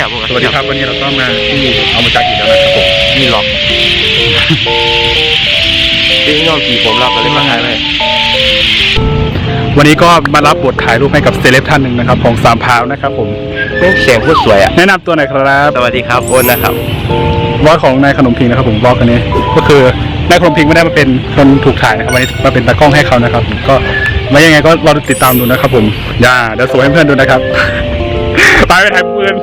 สวัสดีครับวันนี้เราก็มาที่เอามาจากอีกแล้วนะครับผมนี่หรอกเป็นยอมผีผมเราก็เลยมาถ่ายเลยวันนี้ก็มารับบทถ่ายรูปให้กับเซเลบท่านหนึ่งนะครับ ของสามพร้าวนะครับผมเสียงพูดสวยอะแนะนำตัวหน่อยครับ สวัสดีครับโอนนะครับบอสของนายขนมพิงนะครับผมบอสคนนี้ ก็คือนายขนมพิงไม่ได้มาเป็นคนถูกถ่ายนะครับวันนี้มาเป็นตากล้องให้เขานะครับผมก็ไม่ยังไงก็รอติดตามดูนะครับผมอย่าเดี๋ยวสวยให้เพื่อนดูนะครับ ไปไปถ่ายปืน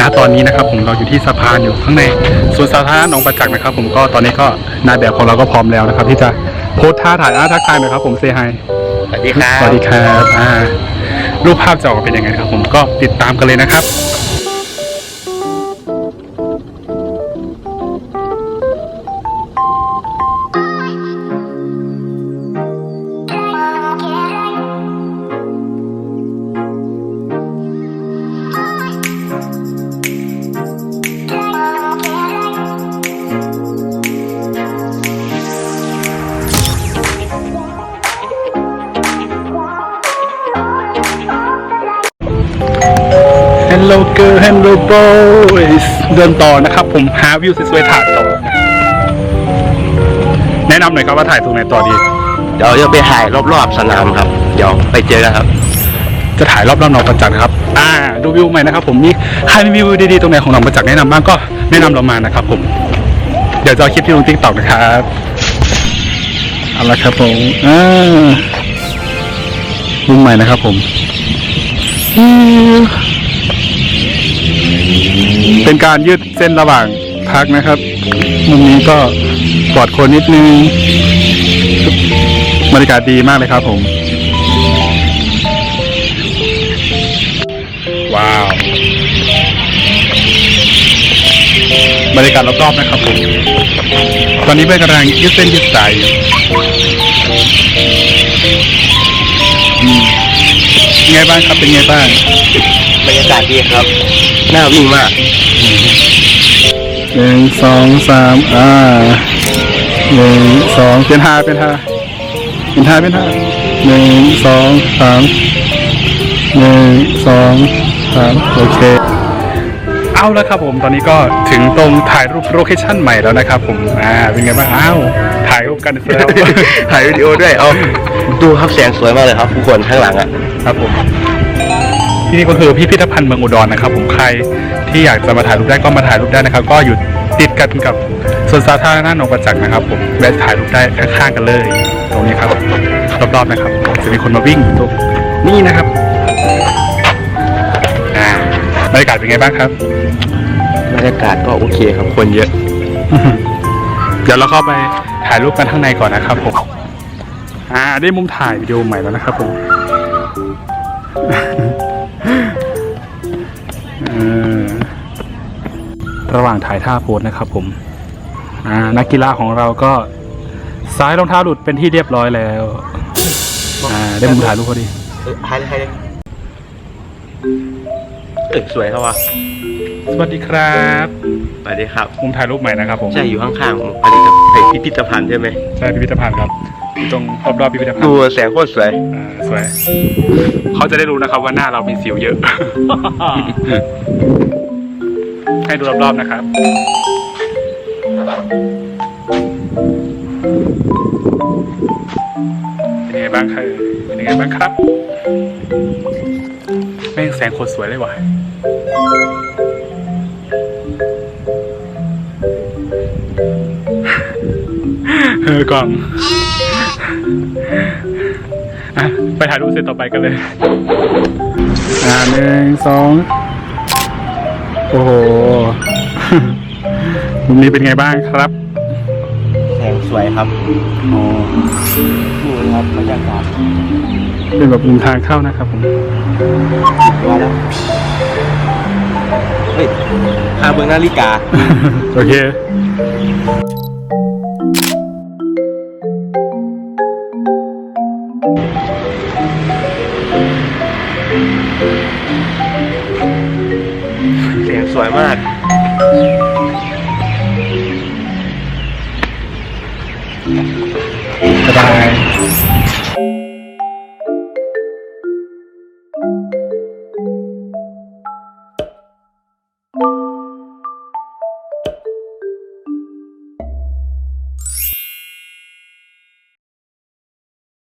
ณตอนนี้นะครับผมเราอยู่ที่สะพานอยู่ข้างในสวนสาธารณะหนองประจักษ์นะครับ ผมก็ตอนนี้ก็นายแบบของเราก็พร้อมแล้วนะครับ ที่จะโพสท่าถ่ายอาทักทายหนะครับ ผมเซฮายสวัสดีครับสวัสดีครับอ่ารูปภาพจะออกมาเป็นยังไงครับ ผมก็ติดตามกันเลยนะครับ Hello girl Hello boys เดินต่อนะครับ ผมหาวิวสวยๆถ่ายต่อ แนะนำหน่อยครับว่าถ่ายตรงไหนต่อดี เดี๋ยวจะไปถ่ายรอบๆสนามครับ เดี๋ยวไปเจอกันครับ จะถ่ายรอบๆหนองประจักษ์นะครับ อ่า ดูวิวใหม่นะครับ ผมมีใครมีวิวดีๆตรงไหนของหนองประจักษ์แนะนำบ้างก็แนะนำเรามานะครับ ผม เดี๋ยวจะเอาคลิปที่ลงติ๊กต็อกนะครับเอาละครับผมอ่ามุมใหม่นะครับ ผม อืม เป็นการยืดเส้นระหว่างพักนะครับมุมนี้ก็ปลอดคนนิดนึงบรรยากาศดีมากเลยครับผม ว้าว บรรยากาศรอบๆนะครับผม ตอนนี้เพื่อนกำลังยืดเส้นยืดสายอยู่อืมเป็นไงบ้างครับเป็นไงบ้าง บรรยากาศดีครับ น่าวิ่งมากหนึ่งสองสามอ่าหนึ่งสองเป็นห้าเป็นห้าเป็นห้าเป็นห้าหนึ่งสองสามหนึ่งสองสามโอเค เอาแล้วครับผมตอนนี้ก็ถึงตรงถ่ายรูปโลเคชั่นใหม่แล้วนะครับผมอ่าเป็นไงบ้างอ้าวถ่ายรูปกันเสร็จแล้ว ถ่ายวิดีโอด้วยเอาดูครับแสงสวยมากเลยครับทุกคนข้างหลังอะครับผม ที่นี่ก็คือพิพิธภัณฑ์เมืองอุดรนะครับ ผมใครที่อยากจะมาถ่ายรูปได้ก็มาถ่ายรูปได้นะครับ ก็อยู่ติดกันกับสวนสาธารณะหนองประจักษ์นะครับ ผมแวะถ่ายรูปได้ข้างๆกันเลย ตรงนี้ครับรอบๆนะครับ จะมีคนมาวิ่งตรงนี่นะครับอ่าบรรยากาศเป็นไงบ้างครับบรรยากาศก็โอเคครับคนเยอะ เดี๋ยวเราเข้าไปถ่ายรูปกันข้างในก่อนนะครับผมอ่าได้มุมถ่ายวิดีโอใหม่แล้วนะครับผม ระหว่างถ่ายท่าโพสนะครับผมอ่านักกีฬาของเราก็ซ้ายรองเท้าหลุดเป็นที่เรียบร้อยแล้วอ่าได้มุมถ่ายรูปพอดีถ่ายเลยถ่ายเลยเออสวยครับวะสวัสดีครับสวัสดีครับมุมถ่ายรูปใหม่นะครับผมใช่อยู่ข้างๆผลิตภัณฑ์พิพิธภัณฑ์ใช่ไหมใช่พิพิธภัณฑ์ครับอยู่ตรงรอบๆพิพิธภัณฑ์ดูแสงโคตรสวยอ่าสวย เขาจะได้รู้นะครับว่าหน้าเรามีสิวเยอะ ให้ดูรอบๆนะครับเป็นยังไงบ้างครับเป็นยังไงบ้างครับแม่งแสงโคตรสวยเลยว่ะเออกล่องไปถ่ายรูปเสร็จต่อไปกันเลยอ่าหนึ่งสอง โอ้โห มุมนี้เป็นไงบ้างครับแสงสวยครับอ๋อดูครับบรรยากาศเป็นแบบมุมทางเข้านะครับผมว่าแล้วเฮ้ยพาเบิงนาฬิกา โอเค สวยมาก สบาย